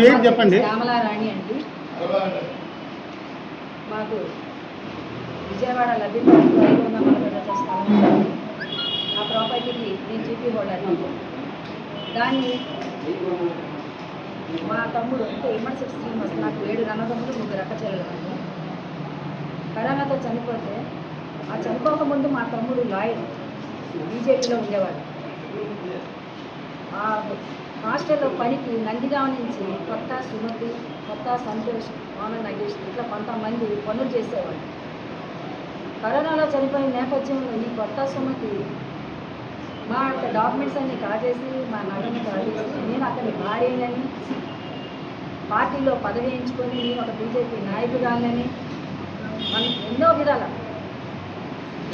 పేరు చెప్పండి. శ్యామలారాణి అండి. మాకు విజయవాడ లబ్బిపాటిలో ఆ ప్రాపర్టీకి నేను జీపీ హోల్డర్ దాన్ని మా తమ్ముడు అంటే ఎమర్జెన్సీ శ్రీనివాస్ నాకు ఏడు అన్నదమ్ములు ముగ్గురు అక్క చెల్లెలు కరోనాతో చనిపోతే ఆ చనిపోక ముందు మా తమ్ముడు లాయర్ బీజేపీలో ఉండేవాడు. ఆ హాస్టల్లో పనికి నందిగామ నుంచి కొత్త సుమతి కొత్త సంతోష్ ఆనంద్ నగేష్ ఇట్లా కొంతమంది పనులు చేసేవాళ్ళు. కరోనాలో చనిపోయిన నేపథ్యంలో ఈ కొత్త సుమతి మా యొక్క డాక్యుమెంట్స్ అన్ని కాజేసి మా నగని కాజేసి నేను అతని భార్యనని పార్టీలో పదవి ఎంచుకొని నేను ఒక బీజేపీ నాయకురాలని మనం ఎన్నో విధాల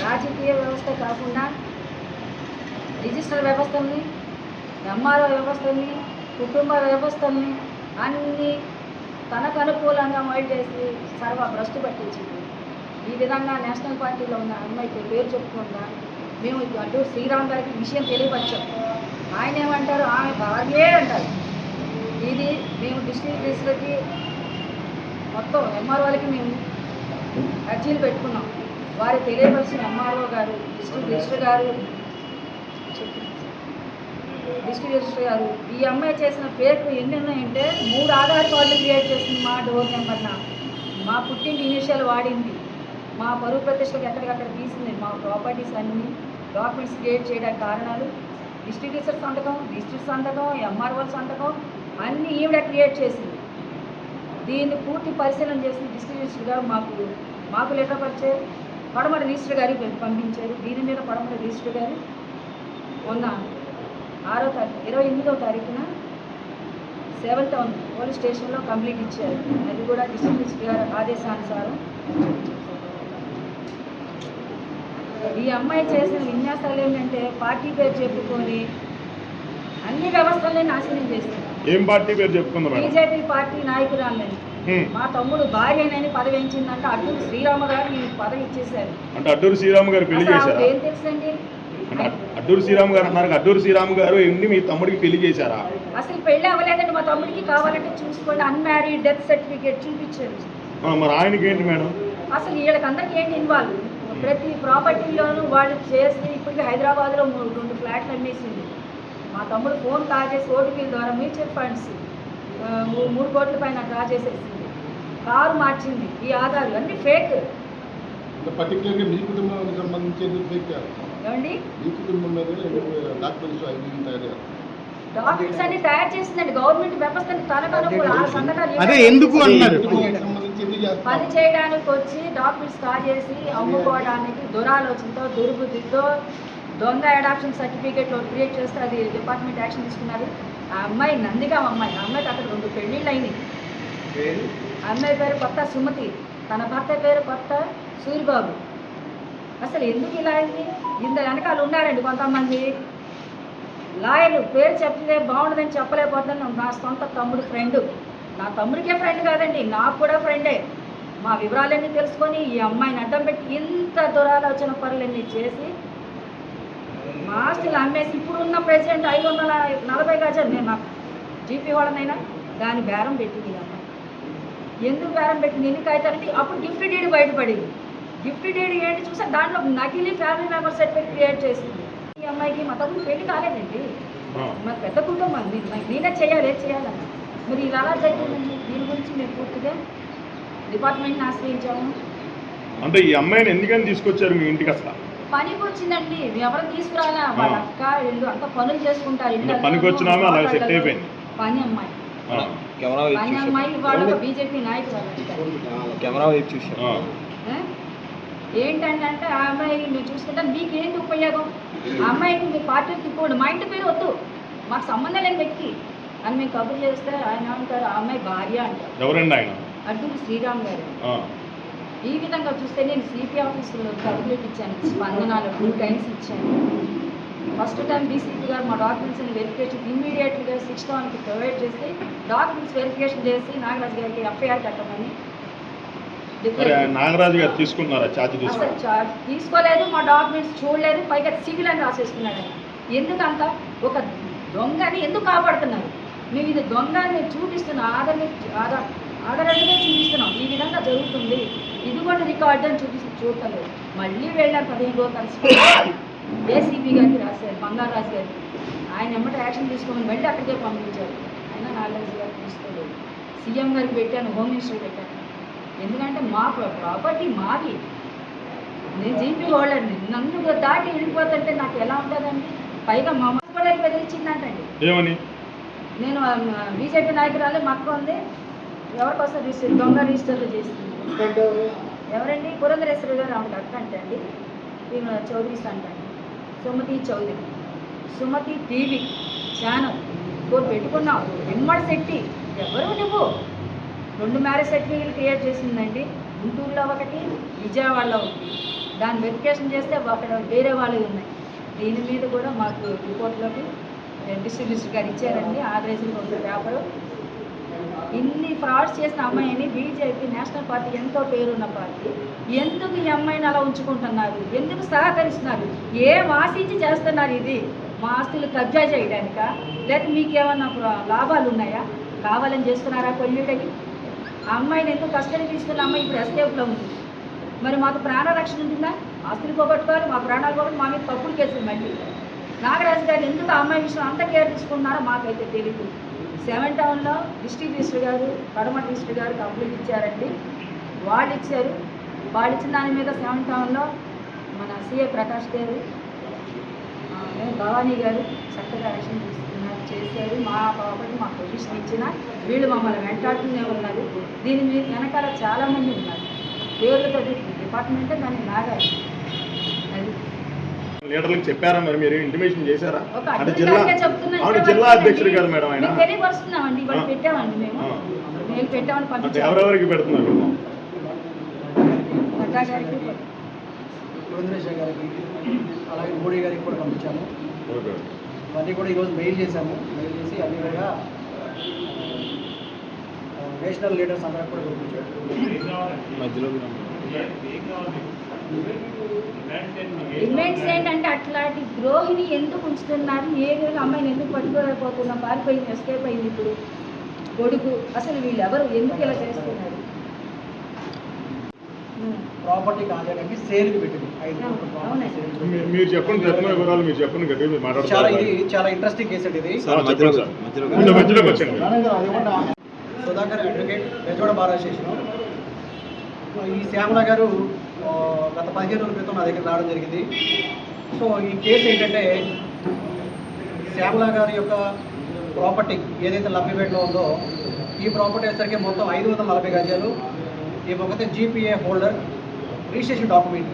రాజకీయ వ్యవస్థ కాకుండా రిజిస్టర్ వ్యవస్థని ఎంఆర్ఓ వ్యవస్థల్ని కుటుంబ వ్యవస్థల్ని అన్నీ తనకు అనుకూలంగా మైల్ చేసి సర్వ భ్రష్టు పట్టించింది. ఈ విధంగా నేషనల్ పార్టీలో ఉన్న అమ్మాయికి పేరు చెప్పుకుందా మేము అటు శ్రీరామ్ గారికి విషయం తెలియపరిచాం. ఆయన ఏమంటారు? ఆమె భార్యే అంటారు. ఇది మేము డిస్ట్రిక్ట్ రిజిస్టర్కి మొత్తం ఎంఆర్ఓలకి మేము అర్జీలు పెట్టుకున్నాం. వారికి తెలియపరిచిన ఎంఆర్ఓ గారు డిస్ట్రిక్ట్ రిజిస్టర్ గారు చెప్పి రిజిస్టర్ గారు. ఈ అమ్మాయి చేసిన ఫేక్ ఎన్ని ఉన్నాయంటే మూడు ఆధార్ కార్డులు క్రియేట్ చేసింది మా డోర్ నెంబర్న మా పుట్టింటి ఇనిషియల్ వాడింది. మా పరువు ప్రతిష్టలకు ఎక్కడికక్కడ తీసింది. మా ప్రాపర్టీస్ అన్నీ డాక్యుమెంట్స్ క్రియేట్ చేయడానికి కారణాలు డిస్ట్రిక్ట్ సంతకం డిస్ట్రిక్ట్ సంతకం ఎంఆర్ఓ సంతకం అన్నీ ఈవిడ క్రియేట్ చేసింది. దీన్ని పూర్తి పరిశీలన చేసి డిస్ట్రిక్ట్ గారు మాకు మాకు లెటర్ పరిచారు పడమటి రిజిస్టర్ గారికి పంపించారు. దీని మీద పడమటి రిజిస్టర్ గారు మొన్న ఆరో తారీఖు ఇరవై ఎనిమిదో తారీఖున సెవెన్ టౌన్ పోలీస్ స్టేషన్లో కంప్లీట్ ఇచ్చారు. అది కూడా డిస్ట్రిక్ట్ రిజిస్టర్ గారి ఆదేశానుసారం. ఈ అమ్మాయి చేసిన విన్యాసాలు ఏంటంటే పార్టీ పేరు చెప్పుకొని అన్ని వ్యవస్థల్ని నాశనం చేసింది. ఏం పార్టీ పేరు చెప్పుకుందా మేడం? బీజేపీ పార్టీ నాయకురాలని. మా తమ్ముడు భార్యనని పదవి ఎంచిందంటే అడ్డూరు శ్రీరామ గారు ఈ పదవి ఇచ్చేశారు. అంటే అడ్డూరు శ్రీరామ్ గారు పెళ్ళి చేశారా? ఏం తెలుసండి? అడ్డూరు శ్రీరామ్ గారు అన్నారు అడ్డూరు శ్రీరామ్ గారు ఎండి మీ తమ్ముడికి పెళ్ళి చేశారా? అసలు పెళ్ళి అవ్వలేదండి మా తమ్ముడికి కావాలంటే చూసుకోండి అన్మ్యారీడ్ డెత్ సర్టిఫికేట్ చూపించారు. మరి ఆయనకి ఏంటి మేడం? అసలు వీళ్ళకందరికీ ఏంటి ఇన్వాల్వ్? ప్రతి ప్రాపర్టీలోనూ వాళ్ళు చేసి ఇప్పటికీ హైదరాబాద్లో రెండు ఫ్లాట్లు అమ్మేసింది. మా తమ్ముడు ఫోన్ కాల్ చేసి ఓటీపీల ద్వారా మ్యూచువల్ ఫండ్స్ మూడు కోట్ల పైన డ్రా చేసేసింది. కారు మార్చింది ఈ ఆధార్ అన్నీ ఫేక్. పర్టికులర్గా మీ కుటుంబానికి సంబంధించి ఎందుకు ఫేక్ ఏమండి? డాక్యుమెంట్స్ తయారు చేయాలి డాక్యుమెంట్స్ అన్ని తయారు చేసిందండి. గవర్నమెంట్ వ్యవస్థని తనకు అనుకూల ఆ సంతకాలు అదే ఎందుకు అన్నారు? పని చేయడానికి వచ్చి డాక్యుమెంట్స్ కాజేసి అమ్ముకోవడానికి దురాలోచనతో దుర్బుద్ధితో దొంగ అడాప్షన్ సర్టిఫికేట్లో క్రియేట్ చేస్తే అది డిపార్ట్మెంట్ యాక్షన్ తీసుకున్నారు. ఆ అమ్మాయి నందిగా అమ్మాయి. అమ్మాయికి అక్కడ రెండు పెళ్ళిళ్ళు అయినాయి ఆ అమ్మాయి పేరు కొత్త సుమతి. తన భర్త పేరు కొత్త సూరిబాబు. అసలు ఎందుకు ఇలా అయింది? ఇంత వెనకాల ఉన్నారండి కొంతమంది. లాయర్లు పేరు చెప్తే బాగుండదని చెప్పలేకపోతున్నాను. నా సొంత తమ్ముడు ఫ్రెండ్. నా తమ్ముడికే ఫ్రెండ్ కాదండి నాకు కూడా ఫ్రెండే. మా వివరాలన్నీ తెలుసుకొని ఈ అమ్మాయిని అడ్డం పెట్టి ఇంత దురాలోచన పనులన్నీ చేసి మాస్టులు ఆస్తులు అమ్మేసి ఇప్పుడున్న ప్రెసిడెంట్ ఐదు వందల నలభై గజాలు నేను నాకు జీపీ వాళ్ళనైనా దాని బేరం పెట్టింది అమ్మ అమ్మాయి ఎందుకు బేరం పెట్టింది ఎన్ని కాగితాలంటే అప్పుడు గిఫ్ట్ డీడ్ బయటపడింది. గిఫ్ట్ డీడ్ ఏంటి చూసా దాంట్లో నకిలీ ఫ్యామిలీ మెంబర్ సర్టిఫికేట్ క్రియేట్ చేసింది. ఈ అమ్మాయికి మా తమ్ముడు పెళ్ళి కాలేదండి. ఆ. మా పెద్ద కుటుంబం నేనే చేయాలి ఏం చేయాలన్న మరి ఇలా ఎలా జరిగిందండి? దీని గురించి మేము పూర్తిగా డిపార్ట్మెంట్ని ఆశ్రయించాము. అంటే ఈ అమ్మాయిని ఎందుకని తీసుకొచ్చారు మీ ఇంటికి అసలు? పనికి వచ్చిందండి. ఎవరు తీసుకురాలా? వాళ్ళ ఆ. అక్క వీళ్ళు అంతా పనులు చేసుకుంటారు. పనికి వచ్చినామే అలా సెట్. అయిపోయింది. పని అమ్మాయి. ఆ, కెమెరా పని అమ్మాయి వాళ్ళ బీజేపీ నాయకురాలు కెమెరా వైపు చూసాం? ఏంటంటే అంటే ఆ అమ్మాయి నువ్వు చూసుకుంటా మీకేంటి ఉపయోగం? ఆ అమ్మాయికి మీ పార్టీకి తిప్పుకోండి మా ఇంటి పేరు వద్దు. మాకు సంబంధం లేని వ్యక్తి. అని మేము కబుర్ చేస్తే ఆయన అంటారు ఆ అమ్మాయి భార్య అంటారు. ఎవరండి ఆయన? అడ్డూరు శ్రీరామ్ గారు. ఈ విధంగా చూస్తే నేను సిపి ఆఫీసులో కంప్లీట్ ఇచ్చాను. స్పందనాలు టూ టైమ్స్ ఇచ్చాను. ఫస్ట్ టైం డీసీపీ గారు మా డాక్యుమెంట్స్ని వెరిఫికేషన్ ఇమ్మీడియట్గా సిక్స్ టౌన్కి ప్రొవైడ్ చేసి డాక్యుమెంట్స్ వెరిఫికేషన్ చేసి నాగరాజు గారికి ఎఫ్ఐఆర్ కట్టమని నాగరాజు గారు తీసుకున్నారా ఛార్జ్ తీసుకున్నారు తీసుకోలేదు మా డాక్యుమెంట్స్ చూడలేదు పైగా సివిల్ అని రాసేస్తున్నాడు ఎందుకంత? ఒక దొంగని ఎందుకు కాపాడుతున్నారు? మేము ఇది దొంగ అని మేము చూపిస్తున్నాం ఆధార్ ఆధార్ ఆధారంగా చూపిస్తున్నాం. ఈ విధంగా జరుగుతుంది. ఇది కూడా రికార్డు అని చూపిస్తు చూడలేదు మళ్ళీ వెళ్ళారు పదిహేను రోజులు కలిసి. ఏసీపీ గారికి రాశారు బంగారాజు గారికి. ఆయన ఎమ్మట యాక్షన్ తీసుకోమని మళ్ళీ అక్కడికే పంపించారు. అయినా నాగరాజు గారు తీసుకోలేదు. సీఎం గారికి పెట్టాను హోమ్ మినిస్టర్ పెట్టాను. ఎందుకంటే మా ప్రాపర్టీ మాది. నేను జీపీ హోల్డర్ని. నన్ను దాటి వెళ్ళిపోతుంటే నాకు ఎలా ఉంటుందండి? పైగా మా అమ్మ కూడా బెదిరించిందంటండి. ఏమని? నేను బీజేపీ నాయకురాలే మా అక్క ఉంది ఎవరికోసం రిజిస్టర్ దొంగ రిజిస్టర్లు చేస్తుంది. ఎవరండి? పురంధరేశ్వరి గారు ఆమెకు అక్క అంటే అండి ఈమె చౌదరీస్ అంట Sumathi Chowdary. Sumathi TV channel. కోరు పెట్టుకున్నావు. వెమ్మడి శెట్టి. ఎవరు నువ్వు? రెండు మ్యారేజ్ సర్టిఫికేట్లు క్రియేట్ చేసిందండి. గుంటూరులో ఒకటి విజయవాడలో ఒకటి. దాన్ని వెరిఫికేషన్ చేస్తే అక్కడ వేరే వాళ్ళవి ఉన్నాయి. దీని మీద కూడా మాకు రిపోర్ట్లోకి డిస్ట్రిబ్యూటర్ గారు ఇచ్చారండి. ఆదరేసిన ఒక పేపరు. ఇన్ని ఫ్రాడ్స్ చేసిన అమ్మాయిని బీజేపీ నేషనల్ పార్టీ ఎంతో పేరున్న పార్టీ. ఎందుకు ఈ అమ్మాయిని అలా ఉంచుకుంటున్నారు? ఎందుకు సహకరిస్తున్నారు? ఏం ఆశించి చేస్తున్నారు ఇది? మా ఆస్తులు కబ్జా చేయడానిక? లేకపోతే మీకు ఏమన్నా లాభాలు ఉన్నాయా కావాలని చేస్తున్నారా కొల్లుడని ఆ అమ్మాయిని ఎందుకు కస్టడీ తీసుకున్న అమ్మాయి ఇప్పుడు ఎస్కేప్లో ఉంది? మరి మాకు ప్రాణ రక్షణ ఉంటుందా? ఆస్తులు పోగొట్టుకోవాలి మా ప్రాణాలు పోగొట్టు మా మీద తప్పుడు కేసులు మళ్ళీ. నాగరాజు గారు ఎందుకు ఆ అమ్మాయి విషయం అంత కేర్ తీసుకున్నారో మాకైతే తెలియదు సెవెన్ టౌన్లో డిస్ట్రిక్ట్ రిజిస్టర్ గారు కడమ రిజిస్టర్ గారు కంప్లీట్ ఇచ్చారండి. వాళ్ళు ఇచ్చారు. వాళ్ళు ఇచ్చిన దాని మీద సెవెన్ టౌన్లో మన సీఏ ప్రకాష్ గారు మేము భవానీ గారు చక్కగా యాక్షన్ తీసుకున్నారు. చేశారు. మా ప్రాపర్టీ మా పొజిషన్ ఇచ్చిన వీళ్ళు మమ్మల్ని వెంటాడుతూనే ఉన్నారు. దీని మీద వెనకాల చాలామంది ఉన్నారు. పేర్లతో డిపార్ట్మెంటే దాన్ని అది. లీడర్లకు చెప్పారా మరి? మీరు ఇంటిమేషన్ చేశారా? అంటే జిల్లా జిల్లా. అధ్యక్షుడు గారు మేడం ఆయన. తెలియపరుస్తున్నామండి. ఇవాళ. పెట్టామండి మేము. మేము పెట్టామని అంటే పంపించాము ఎవరెవరికి పెడుతున్నారు? గారికి అలాగే మోడీ గారికి కూడా పంపించాము. ఓకే. ఇవన్నీ కూడా ఈరోజు మెయిల్ చేశాము. మెయిల్ చేసి అన్నీ కూడా ఆ, నేషనల్ లీడర్స్ అందరికి కూడా పంపించాము డిమాండ్స్ ఏంటంటే అట్లాంటి ద్రోహిని ఎందుకు ఉంచుతున్నారు? ఏ విధంగా అమ్మాయిని ఎందుకు పట్టుకోలేకపోతున్నాం? పారిపోయింది ఎస్కేప్ అయింది ఇప్పుడు. కొడుకు అసలు వీళ్ళు ఎవరు ఎందుకు ఇలా చేస్తున్నారు. ప్రాపర్టీ కాజేయడానికి సేల్కి పెట్టింది. మీరు చెప్పండి జరిగిన వివరాలు మీరు చెప్పండి గట్టిగా మీరు చాలా మాట్లాడతారు ఇది చాలా ఇంట్రెస్టింగ్ కేసు అండి ఇది. సార్ చెప్పండి సార్. ఇందులో మధ్యలోకి వచ్చండి Sudhakar advocate Bezawada bar association ఈ శ్యామల గారు ఆ, గత పదిహేను రోజుల క్రితం నా దగ్గర రావడం జరిగింది. సో ఈ కేసు ఏంటంటే శ్యామల గారి యొక్క ప్రాపర్టీ ఏదైతే లభ్యపేటలో ఉందో ఈ ప్రాపర్టీ వచ్చేసరికి మొత్తం ఐదు వందల నలభై గజాలు ఈ ఒకతే GPA holder registration document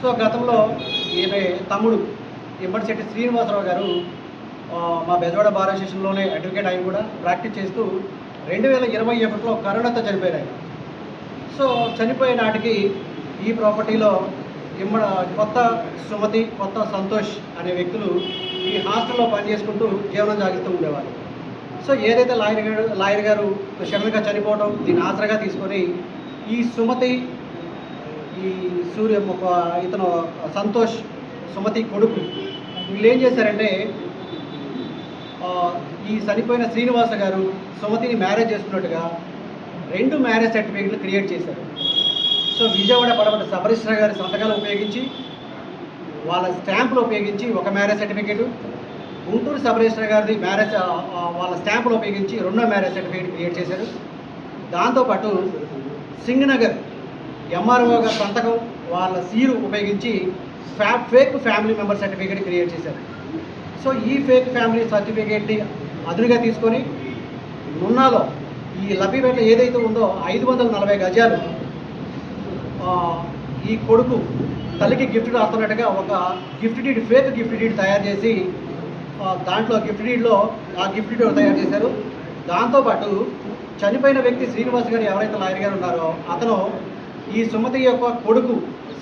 so గతంలో ఈమె తమ్ముడు ఇమ్మడిశెట్టి శ్రీనివాసరావు గారు మా బెజవాడ బార్ అసోసియేషన్లోనే అడ్వకేట్ ఆయన కూడా ప్రాక్టీస్ చేస్తూ రెండు వేల ఇరవై ఒకటిలో కరోనాతో చనిపోయారు ఆయన. సో చనిపోయే నాటికి ఈ ప్రాపర్టీలో ఇమ్మడ కొత్త సుమతి కొత్త సంతోష్ అనే వ్యక్తులు ఈ హాస్టల్లో పనిచేసుకుంటూ జీవనం సాగిస్తూ ఉండేవారు. సో ఏదైతే లాయర్ గారు లాయర్ గారు సడన్గా చనిపోవడం దీన్ని ఆసరాగా తీసుకొని ఈ సుమతి ఈ సూర్య ఒక ఇతను సంతోష్ సుమతి కొడుకు. వీళ్ళు ఏం చేశారంటే ఈ చనిపోయిన శ్రీనివాస గారు సుమతిని మ్యారేజ్ చేసుకున్నట్టుగా రెండు మ్యారేజ్ సర్టిఫికెట్లు క్రియేట్ చేశారు. సో విజయవాడ పడమట సబ్ గారి సంతకాలు ఉపయోగించి వాళ్ళ స్టాంపులు ఉపయోగించి ఒక మ్యారేజ్ సర్టిఫికేట్ గుంటూరు సబరేశ్వర గారిది మ్యారేజ్ వాళ్ళ స్టాంపులు ఉపయోగించి రెండో మ్యారేజ్ సర్టిఫికేట్ క్రియేట్ చేశారు. దాంతోపాటు సింగనగర్ ఎంఆర్ఓ గారి సంతకం వాళ్ళ సీరు ఉపయోగించి ఫ్యా fake family member certificate create చేశారు. సో ఈ ఫేక్ ఫ్యామిలీ సర్టిఫికేట్ని అదునుగా తీసుకొని నున్నాలో ఈ లబ్బిపేట ఏదైతే ఉందో ఐదు వందల నలభై గజాలు ఈ కొడుకు తల్లికి గిఫ్ట్ రాస్తున్నట్టుగా ఒక gift deed fake gift deed తయారు చేసి దాంట్లో గిఫ్ట్ డీడ్లో ఆ గిఫ్ట్ డీడ్ తయారు చేశారు. దాంతోపాటు చనిపోయిన వ్యక్తి శ్రీనివాస్ గారు ఎవరైతే లాయర్ గారు ఉన్నారో అతను ఈ సుమతి యొక్క కొడుకు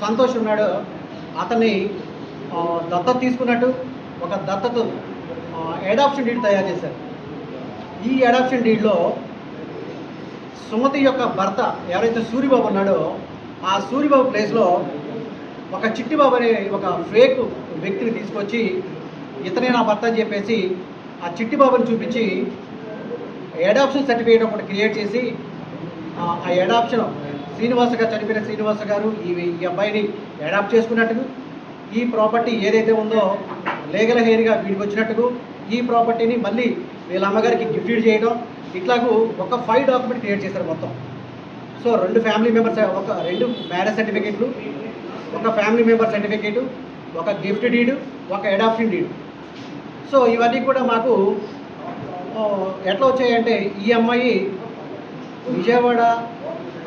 సంతోష్ ఉన్నాడు. అతన్ని దత్త దత్తత తీసుకున్నట్టు ఒక దత్తత అడాప్షన్ డీడ్ తయారు చేశారు. ఈ అడాప్షన్ డీడ్లో సుమతి యొక్క భర్త ఎవరైతే సూరిబాబు ఉన్నాడో ఆ సూరిబాబు ప్లేస్లో ఒక చిట్టిబాబు అనే ఒక ఫేక్ వ్యక్తిని తీసుకొచ్చి ఇతనే నా భర్త అని చెప్పేసి ఆ చిట్టిబాబుని చూపించి అడాప్షన్ సర్టిఫికేట్ ఒకటి క్రియేట్ చేసి ఆ ఆ అడాప్షన్ శ్రీనివాస గారు చనిపోయిన శ్రీనివాస గారు ఈ ఈ అబ్బాయిని అడాప్ట్ చేసుకున్నట్టుకు ఈ ప్రాపర్టీ ఏదైతే ఉందో లీగల్ హెయిర్గా వీడికి వచ్చినట్టుకు ఈ ప్రాపర్టీని మళ్ళీ వీళ్ళ అమ్మగారికి గిఫ్ట్ చేయడం ఇట్లాగూ ఒక ఫైవ్ డాక్యుమెంట్ క్రియేట్ చేశారు మొత్తం. సో రెండు ఫ్యామిలీ మెంబర్స్ ఒక రెండు మ్యారేజ్ సర్టిఫికేట్లు ఒక ఫ్యామిలీ మెంబర్ సర్టిఫికేటు ఒక గిఫ్ట్ డీడు ఒక అడాప్షన్ డీడు. సో ఇవన్నీ కూడా మాకు ఎట్లా వచ్చాయంటే ఈ అమ్మాయి విజయవాడ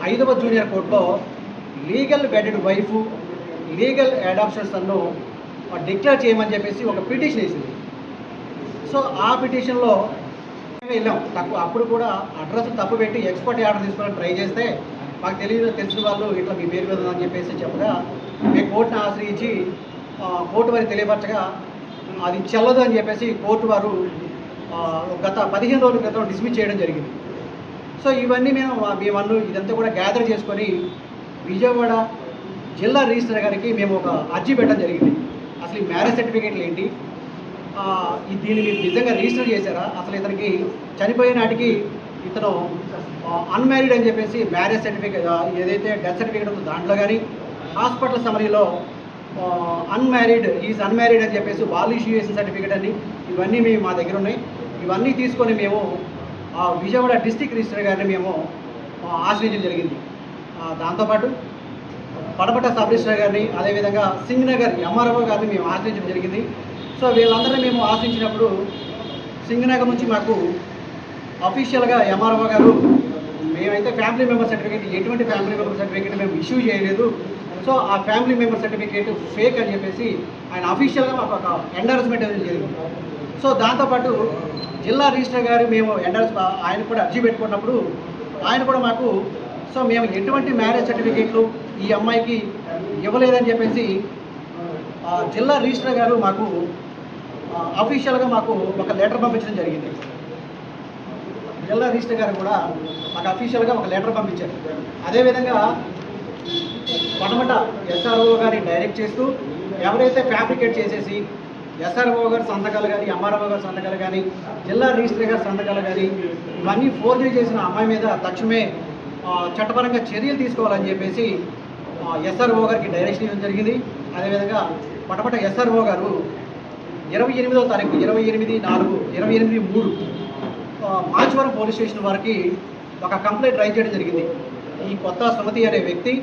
ఐదవ జూనియర్ కోర్టులో లీగల్ వెడెడ్ వైఫ్ లీగల్ అడాప్షన్స్ను డిక్లేర్ చేయమని చెప్పేసి ఒక పిటిషన్ వేసింది. సో ఆ పిటిషన్లో వెళ్ళాం. తక్కువ అప్పుడు కూడా అడ్రస్ తప్పు పెట్టి ఎక్స్పర్ట్ ఆర్డర్ తీసుకోవాలని ట్రై చేస్తే మాకు తెలియదు తెలిసిన వాళ్ళు ఇట్లా మీ పేరు మీద ఉందని చెప్పేసి చెప్పగా మేము కోర్టును ఆశ్రయించి కోర్టు వారికి తెలియపరచగా అది చెల్లదు అని చెప్పేసి కోర్టు వారు గత పదిహేను రోజుల క్రితం డిస్మిస్ చేయడం జరిగింది. సో ఇవన్నీ మేము మేమన్ను ఇదంతా కూడా గ్యాదర్ చేసుకొని విజయవాడ జిల్లా రిజిస్టర్ గారికి మేము ఒక అర్జీ పెట్టడం జరిగింది. అసలు ఈ మ్యారేజ్ సర్టిఫికేట్లు ఏంటి? దీన్ని మీరు నిజంగా రిజిస్టర్ చేశారా? అసలు ఇతనికి చనిపోయే నాటికి ఇతను అన్మ్యారీడ్ అని చెప్పేసి మ్యారేజ్ సర్టిఫికేట్ ఏదైతే డెత్ సర్టిఫికేట్ ఉందో దాంట్లో కానీ హాస్పిటల్ సమరీలో అన్మ్యారీడ్ ఈజ్ అన్మ్యారీడ్ అని చెప్పేసి వాళ్ళు ఇష్యూ చేసిన సర్టిఫికేట్ అని ఇవన్నీ మేము మా దగ్గర ఉన్నాయి. ఇవన్నీ తీసుకొని మేము ఆ, విజయవాడ డిస్టిక్ రిజిస్టర్ గారిని మేము ఆశ్రయించడం జరిగింది. దాంతోపాటు పడపట్ట సబ్ రిజిస్టర్ గారిని అదేవిధంగా సింగ్ నగర్ ఎంఆర్ఓ గారిని మేము ఆశ్రయించడం జరిగింది. సో వీళ్ళందరినీ మేము ఆశ్రయించినప్పుడు సింగ్ నగర్ నుంచి మాకు అఫీషియల్గా ఎంఆర్ఓ గారు మేమైతే ఫ్యామిలీ మెంబర్ సర్టిఫికేట్ ఎటువంటి ఫ్యామిలీ మెంబర్ సర్టిఫికేట్ మేము ఇష్యూ చేయలేదు. సో ఆ ఫ్యామిలీ మెంబర్ సర్టిఫికేట్ ఫేక్ అని చెప్పేసి ఆయన అఫీషియల్గా మాకు ఒక ఎండార్స్మెంట్ అనేది జరిగింది. సో దాంతోపాటు జిల్లా రిజిస్టర్ గారు మేము ఎండర్స్ ఆయన కూడా అర్జీ పెట్టుకున్నప్పుడు ఆయన కూడా మాకు సో మేము ఎటువంటి మ్యారేజ్ సర్టిఫికేట్లు ఈ అమ్మాయికి ఇవ్వలేదని చెప్పేసి జిల్లా రిజిస్టర్ గారు మాకు అఫీషియల్గా మాకు ఒక లెటర్ పంపించడం జరిగింది. జిల్లా రిజిస్టర్ గారు కూడా మాకు అఫీషియల్గా ఒక లెటర్ పంపించారు. అదేవిధంగా పడమట ఎస్ఆర్ఓ గారిని డైరెక్ట్ చేస్తూ ఎవరైతే ఫ్యాబ్రికేట్ చేసేసి ఎస్ఆర్ఓ గారి సంతకాలు కానీ ఎంఆర్ఓ గారి సంతకాలు కానీ జిల్లా రిజిస్టర్ గారి సంతకాలు కానీ ఇవన్నీ ఫోర్జరీ చేసిన అమ్మాయి మీద తక్షణమే చట్టపరంగా చర్యలు తీసుకోవాలని చెప్పేసి ఎస్ఆర్ఓ గారికి డైరెక్షన్ ఇవ్వడం జరిగింది. అదేవిధంగా పటపట ఎస్ఆర్ఓ గారు ఇరవై ఎనిమిదో తారీఖు ఇరవై ఎనిమిది నాలుగు ఇరవై ఎనిమిది మూడు ఆ, మాచవరం పోలీస్ స్టేషన్ వారికి ఒక కంప్లైంట్ రైజ్ చేయడం జరిగింది. ఈ కొత్త సుమతి అనే వ్యక్తి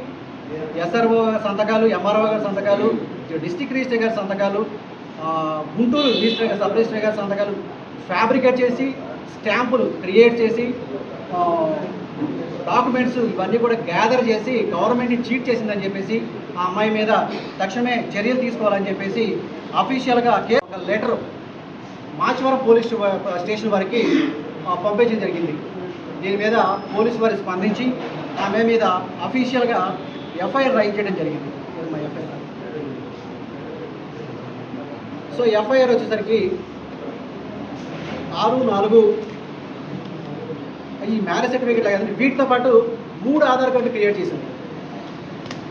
ఎస్ఆర్ఓ గారి సంతకాలు ఎంఆర్ఓ గారి సంతకాలు డిస్టిక్ రిజిస్టర్ గారి సంతకాలు గుంటూరు రిజిస్టర్ సబ్ రిజిస్టర్ గారి సంతకాలు ఫ్యాబ్రికేట్ చేసి స్టాంపులు క్రియేట్ చేసి డాక్యుమెంట్స్ ఇవన్నీ కూడా గ్యాదర్ చేసి గవర్నమెంట్ని చీట్ చేసిందని చెప్పేసి ఆ అమ్మాయి మీద తక్షణమే చర్యలు తీసుకోవాలని చెప్పేసి అఫీషియల్గా కే ఒక లెటర్ మాచవరం పోలీస్ స్టేషన్ వారికి పంపించడం జరిగింది. దీని మీద పోలీసు వారు స్పందించి ఆమె మీద అఫీషియల్గా ఎఫ్ఐఆర్ రైజ్ చేయడం జరిగింది ఇది మా ఎఫ్ఐఆర్ సో ఎఫ్ఐఆర్ వచ్చేసరికి ఆరు నాలుగు. ఈ మ్యారేజ్ సర్టిఫికేట్ కదండి వీటితో పాటు మూడు ఆధార్ కార్డులు క్రియేట్ చేసింది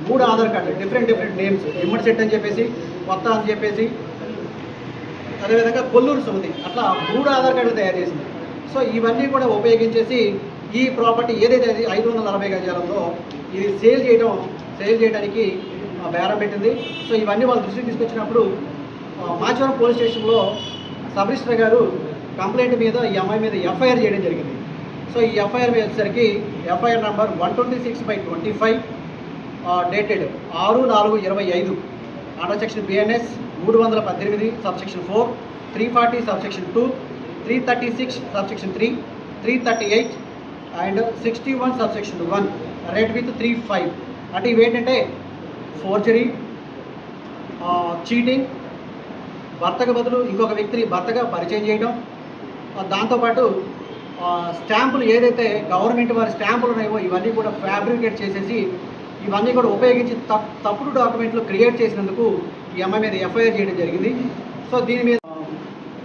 మూడు ఆధార్ కార్డులు. డిఫరెంట్ డిఫరెంట్ నేమ్స్ ఇమ్మడి సెట్ అని చెప్పేసి కొత్త అని చెప్పేసి అదేవిధంగా కొల్లూరు సుమతి. అట్లా మూడు ఆధార్ కార్డులు తయారు చేసింది. సో ఇవన్నీ కూడా ఉపయోగించేసి ఈ ప్రాపర్టీ ఏదైతే అది ఐదు వందల నలభై గజాలతో ఇది సేల్ చేయడం సేల్ చేయడానికి బేరం పెట్టింది. సో ఇవన్నీ వాళ్ళ దృష్టికి తీసుకొచ్చినప్పుడు మాచవరం పోలీస్ స్టేషన్లో సబ్ రిజిస్టర్ గారు కంప్లైంట్ మీద ఈ అమ్మాయి మీద ఎఫ్ఐఆర్ చేయడం జరిగింది. సో ఈ ఎఫ్ఐఆర్ మీద వచ్చేసరికి FIR number one twenty six by twenty five dated ఆరు నాలుగు ఇరవై ఐదు అండర్ సెక్షన్ బిఎన్ఎస్ మూడు వందల పద్దెనిమిది sub section four three forty sub section two three thirty six sub section three three thirty eight and sixty one sub section one read with three five. అంటే ఇవేంటంటే forgery cheating భర్తకు బదులు ఇంకొక వ్యక్తిని భర్తగా పరిచయం చేయడం దాంతోపాటు స్టాంపులు ఏదైతే గవర్నమెంట్ వారి స్టాంపులు ఉన్నాయో ఇవన్నీ కూడా ఫ్యాబ్రికేట్ చేసేసి ఇవన్నీ కూడా ఉపయోగించి తప్పుడు డాక్యుమెంట్లు క్రియేట్ చేసినందుకు ఈ అమ్మాయి మీద ఎఫ్ఐఆర్ చేయడం జరిగింది. సో దీని మీద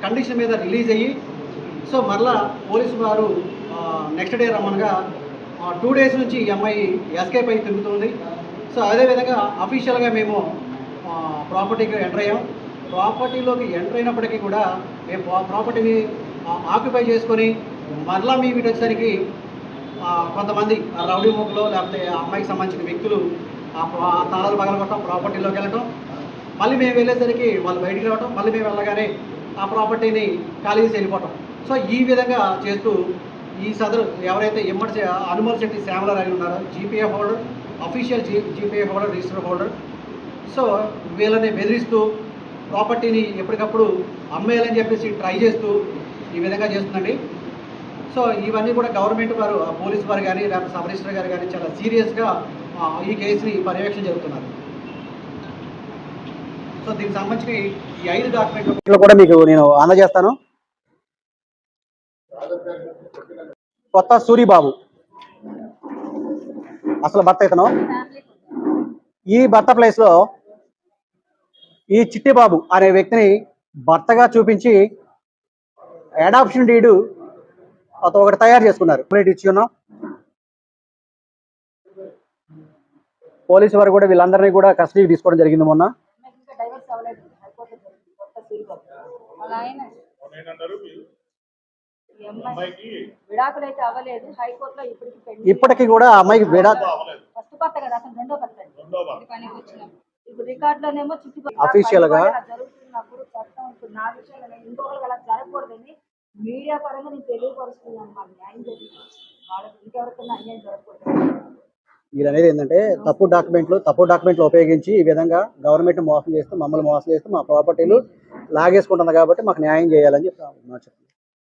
కండిషన్ మీద రిలీజ్ అయ్యి సో మరలా పోలీసు వారు నెక్స్ట్ డే రమ్మనగా టూ డేస్ నుంచి ఈ అమ్మాయి ఎస్కేప్ అయి తిరుగుతుంది. సో అదేవిధంగా అఫీషియల్గా మేము ప్రాపర్టీకి ఎంటర్ అయ్యాం. ప్రాపర్టీలోకి ఎంటర్ అయినప్పటికీ కూడా మేము ప్రాపర్టీని ఆక్యుపై చేసుకొని మరలా మీ వీటొచ్చేసరికి కొంతమంది ఆ రౌడీ ముక్కలు లేకపోతే ఆ అమ్మాయికి సంబంధించిన వ్యక్తులు ఆ ప్రా- తాళాలు పగలగొట్టడం ప్రాపర్టీలోకి వెళ్ళటం మళ్ళీ మేము వెళ్ళేసరికి వాళ్ళు బయటికి రావటం మళ్ళీ మేము వెళ్ళగానే ఆ ప్రాపర్టీని ఖాళీ చేసి వెళ్ళిపోవటం. సో ఈ విధంగా చేస్తూ ఈ సదరు ఎవరైతే ఎమ్మడి అనుమల్ శెట్టి శ్యామలారావు అయి ఉన్నారో GPA holder official G GPA holder register holder so వీళ్ళని బెదిరిస్తూ ప్రాపర్టీని ఎప్పటికప్పుడు అమ్మేయాలని చెప్పేసి ట్రై చేస్తూ ఈ విధంగా చేస్తుందండి. సో ఇవన్నీ కూడా గవర్నమెంట్ వారు పోలీస్ వారు కానీ లేకపోతే సబ్ రిజిస్టర్ గారు కానీ చాలా సీరియస్గా ఈ కేసుని పర్యవేక్షణ జరుగుతున్నారు. సో దీనికి సంబంధించి ఈ ఐదు డాక్యుమెంట్లు కూడా మీకు నేను అందజేస్తాను కొత్త సూరిబాబు. అసలు భర్త ఇతను. ఈ భర్త ప్లేస్లో ఈ చిట్టిబాబు అనే వ్యక్తిని భర్తగా చూపించి అడాప్షన్ డీడు ఒకటి తయారు చేసుకున్నారు. కంప్లైంట్ ఇచ్చి ఉన్నాం పోలీసు వారు కూడా వీళ్ళందరినీ కూడా కస్టడీకి తీసుకోవడం జరిగింది మొన్న. విడాకులు ఇప్పటికి కూడా అమ్మాయికి విడా ఇప్పుడు రికార్డులోనేమో చుట్టుపక్కల Official గా? ఇలా జరుగుతున్నప్పుడు చట్టం ఇప్పుడు నా విషయంలో నేను ఇంకొకరికి అలా జరగకూడదని మీడియా పరంగా నేను తెలియపరుస్తున్నాను మాకు న్యాయం జరిగింది. వాళ్ళకి ఇంకెవరికైనా అన్యాయం జరగకూడదు. మీరు అనేది ఏంటంటే తప్పు డాక్యుమెంట్లు తప్పు డాక్యుమెంట్లు ఉపయోగించి ఈ విధంగా గవర్నమెంట్ మోసం చేస్తూ మమ్మల్ని మోసం చేస్తూ మా ప్రాపర్టీలు లాగేసుకుంటుంది కాబట్టి మాకు న్యాయం చేయాలని చెప్పి